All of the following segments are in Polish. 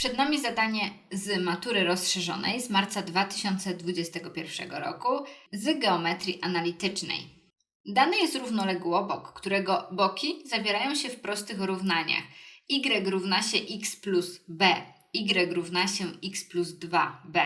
Przed nami zadanie z matury rozszerzonej z marca 2021 roku z geometrii analitycznej. Dany jest równoległobok, którego boki zawierają się w prostych równaniach. y równa się x plus b, y równa się x plus 2b.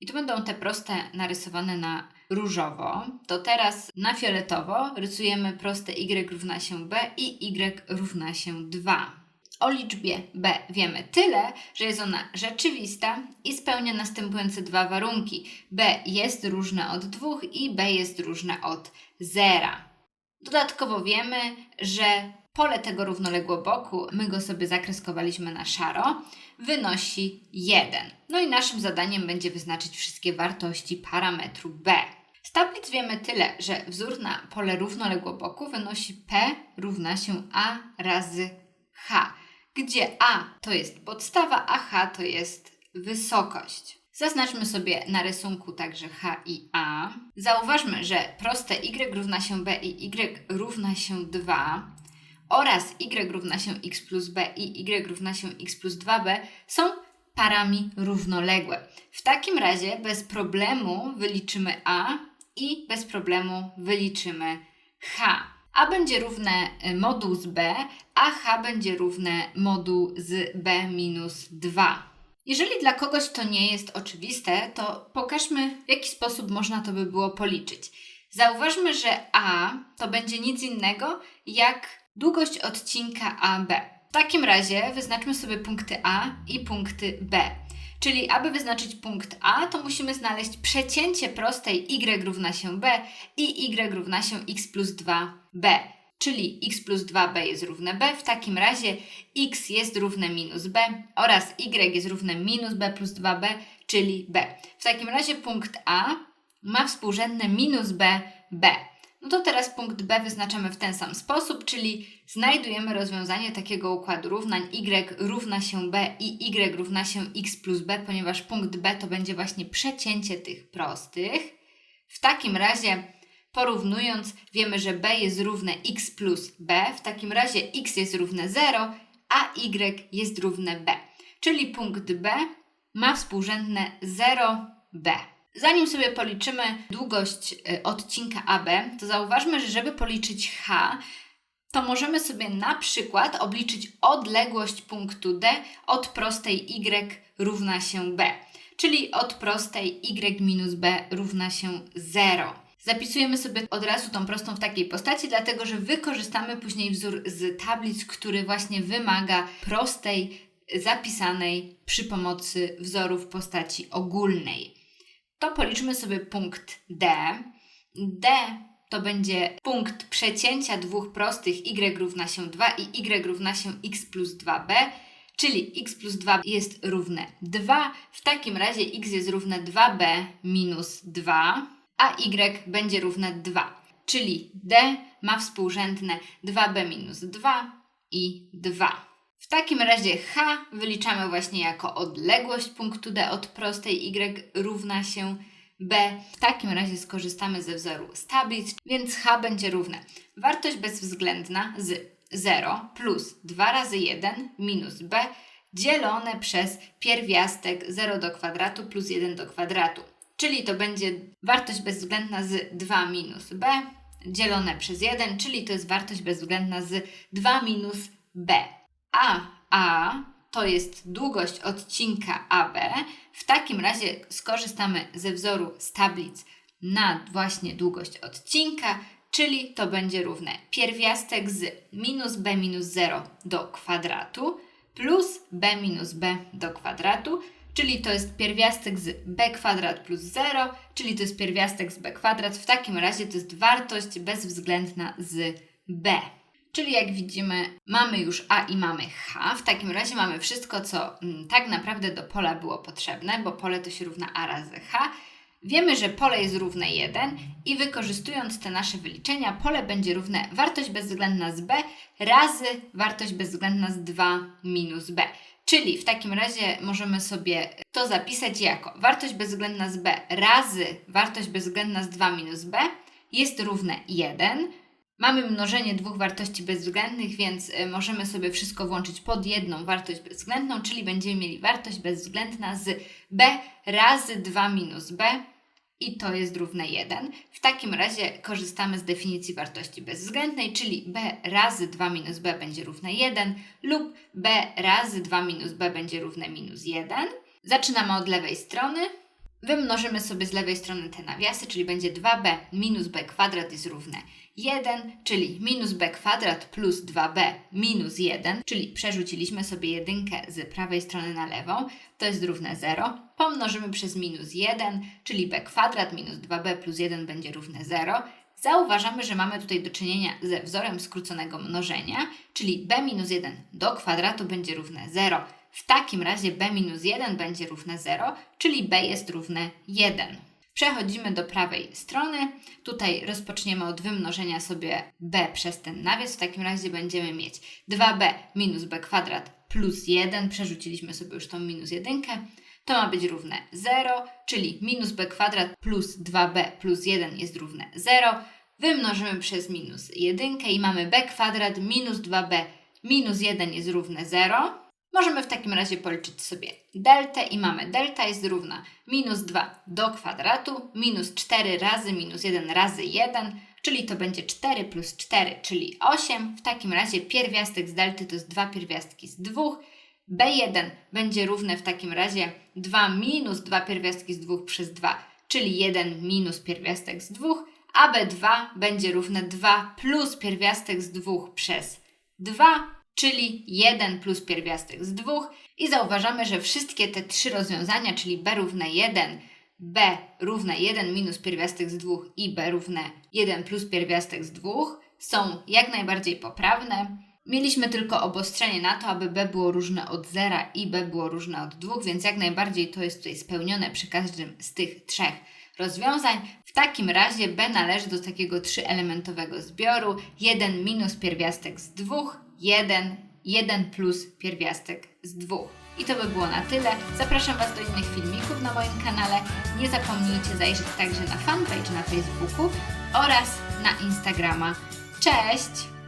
I tu będą te proste narysowane na różowo. To teraz na fioletowo rysujemy proste y równa się b i y równa się 2. O liczbie b wiemy tyle, że jest ona rzeczywista i spełnia następujące dwa warunki. b jest różne od 2 i b jest różne od 0. Dodatkowo wiemy, że pole tego równoległoboku, my go sobie zakreskowaliśmy na szaro, wynosi 1. No i naszym zadaniem będzie wyznaczyć wszystkie wartości parametru b. Z tablic wiemy tyle, że wzór na pole równoległoboku wynosi p równa się a razy h gdzie A to jest podstawa, a H to jest wysokość. Zaznaczmy sobie na rysunku także H i A. Zauważmy, że proste y równa się b i y równa się 2 oraz y równa się x plus b i y równa się x plus 2b są parami równoległe. W takim razie bez problemu wyliczymy A i bez problemu wyliczymy H. A będzie równe y, moduł z B, a H będzie równe moduł z B minus 2. Jeżeli dla kogoś to nie jest oczywiste, to pokażmy, w jaki sposób można to by było policzyć. Zauważmy, że A to będzie nic innego jak długość odcinka AB. W takim razie wyznaczmy sobie punkty A i punkty B. Czyli aby wyznaczyć punkt A, to musimy znaleźć przecięcie prostej y równa się b i y równa się x plus 2b. Czyli x plus 2b jest równe b, w takim razie x jest równe minus b oraz y jest równe minus b plus 2b, czyli b. W takim razie punkt A ma współrzędne minus b, b. No to teraz punkt B wyznaczamy w ten sam sposób, czyli znajdujemy rozwiązanie takiego układu równań y równa się b i y równa się x plus b, ponieważ punkt B to będzie właśnie przecięcie tych prostych. W takim razie porównując wiemy, że b jest równe x plus b, w takim razie x jest równe 0, a y jest równe b. Czyli punkt B ma współrzędne 0b. Zanim sobie policzymy długość y, odcinka AB, to zauważmy, że żeby policzyć H, to możemy sobie na przykład obliczyć odległość punktu D od prostej Y równa się B, czyli od prostej Y minus B równa się 0. Zapisujemy sobie od razu tą prostą w takiej postaci, dlatego że wykorzystamy później wzór z tablic, który właśnie wymaga prostej, zapisanej przy pomocy wzoru w postaci ogólnej to policzmy sobie punkt D. D to będzie punkt przecięcia dwóch prostych y równa się 2 i y równa się x plus 2b, czyli x plus 2 jest równe 2. W takim razie x jest równe 2b minus 2, a y będzie równe 2. Czyli D ma współrzędne 2b minus 2 i 2. W takim razie h wyliczamy właśnie jako odległość punktu D od prostej y równa się b. W takim razie skorzystamy ze wzoru z więc h będzie równe wartość bezwzględna z 0 plus 2 razy 1 minus b dzielone przez pierwiastek 0 do kwadratu plus 1 do kwadratu. Czyli to będzie wartość bezwzględna z 2 minus b dzielone przez 1, czyli to jest wartość bezwzględna z 2 minus b a A to jest długość odcinka AB, w takim razie skorzystamy ze wzoru z tablic na właśnie długość odcinka, czyli to będzie równe pierwiastek z minus b minus 0 do kwadratu plus b minus b do kwadratu, czyli to jest pierwiastek z b kwadrat plus 0, czyli to jest pierwiastek z b kwadrat. W takim razie to jest wartość bezwzględna z b. Czyli jak widzimy, mamy już A i mamy H. W takim razie mamy wszystko, co mm, tak naprawdę do pola było potrzebne, bo pole to się równa A razy H. Wiemy, że pole jest równe 1 i wykorzystując te nasze wyliczenia, pole będzie równe wartość bezwzględna z b razy wartość bezwzględna z 2 minus b. Czyli w takim razie możemy sobie to zapisać jako wartość bezwzględna z b razy wartość bezwzględna z 2 minus b jest równe 1 Mamy mnożenie dwóch wartości bezwzględnych, więc y, możemy sobie wszystko włączyć pod jedną wartość bezwzględną, czyli będziemy mieli wartość bezwzględna z b razy 2 minus b i to jest równe 1. W takim razie korzystamy z definicji wartości bezwzględnej, czyli b razy 2 minus b będzie równe 1 lub b razy 2 minus b będzie równe minus 1. Zaczynamy od lewej strony. Wymnożymy sobie z lewej strony te nawiasy, czyli będzie 2b minus b kwadrat jest równe 1, czyli minus b kwadrat plus 2b minus 1, czyli przerzuciliśmy sobie jedynkę z prawej strony na lewą, to jest równe 0. Pomnożymy przez minus 1, czyli b kwadrat minus 2b plus 1 będzie równe 0. Zauważamy, że mamy tutaj do czynienia ze wzorem skróconego mnożenia, czyli b minus 1 do kwadratu będzie równe 0. W takim razie b minus 1 będzie równe 0, czyli b jest równe 1. Przechodzimy do prawej strony. Tutaj rozpoczniemy od wymnożenia sobie b przez ten nawias. W takim razie będziemy mieć 2b minus b kwadrat plus 1. Przerzuciliśmy sobie już tą minus 1. To ma być równe 0, czyli minus b kwadrat plus 2b plus 1 jest równe 0. Wymnożymy przez minus 1 i mamy b kwadrat minus 2b minus 1 jest równe 0. Możemy w takim razie policzyć sobie deltę i mamy delta jest równa minus 2 do kwadratu, minus 4 razy minus 1 razy 1, czyli to będzie 4 plus 4, czyli 8. W takim razie pierwiastek z delty to jest 2 pierwiastki z 2. B1 będzie równe w takim razie 2 minus 2 pierwiastki z 2 przez 2, czyli 1 minus pierwiastek z 2, a B2 będzie równe 2 plus pierwiastek z 2 przez 2, czyli 1 plus pierwiastek z 2 i zauważamy, że wszystkie te trzy rozwiązania, czyli b równe 1, b równe 1 minus pierwiastek z 2 i b równe 1 plus pierwiastek z 2 są jak najbardziej poprawne. Mieliśmy tylko obostrzenie na to, aby b było różne od 0 i b było różne od 2, więc jak najbardziej to jest tutaj spełnione przy każdym z tych trzech rozwiązań. W takim razie b należy do takiego trzyelementowego zbioru 1 minus pierwiastek z 2, 1, 1 plus pierwiastek z 2. I to by było na tyle. Zapraszam Was do innych filmików na moim kanale. Nie zapomnijcie zajrzeć także na fanpage na Facebooku oraz na Instagrama. Cześć!